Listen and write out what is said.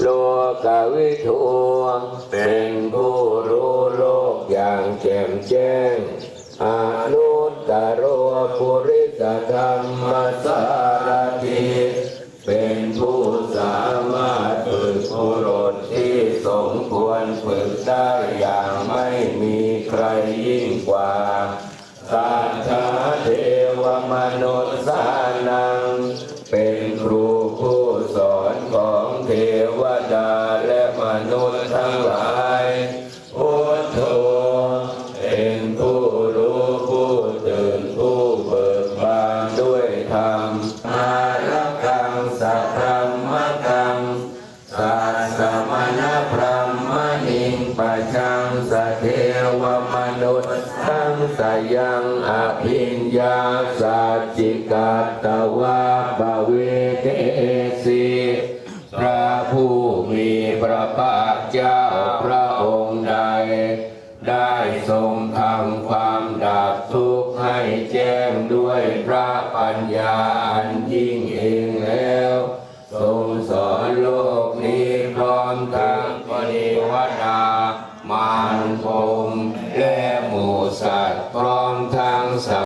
โลกวิทูเป็นผู้รู้โลกอย่างแจ่มแจ้งอนุตตรปุริสธรรมสารถิเป็นผู้สามารถฝึกผู้รดที่สมควรฝึกได้อย่างไม่มีใครยิ่งกว่าสัทธาเทวมนุษย์สานัง เป็นครูผู้ เทวดาและมนุษย์ทั้งหลายพุทโธเป็นผู้รู้ผู้ตื่นผู้เบิกบานด้วยธรรมอารักขังสัพพมมกังสัสมณพรหมหิงปัจจังสเทวมนุษย์ทั้งสยังอภิญญาสัจจิกาตวาบเวเทสี เจ้าพระองค์ใด ได้ทรงทำความดับทุกข์ให้แจ้งด้วยพระปัญญาอันยิ่งเองแล้ว ทรงสอนโลกนี้พร้อมทั้งปริวดามารพรหมและหมู่สัตว์พร้อมทั้งสัพ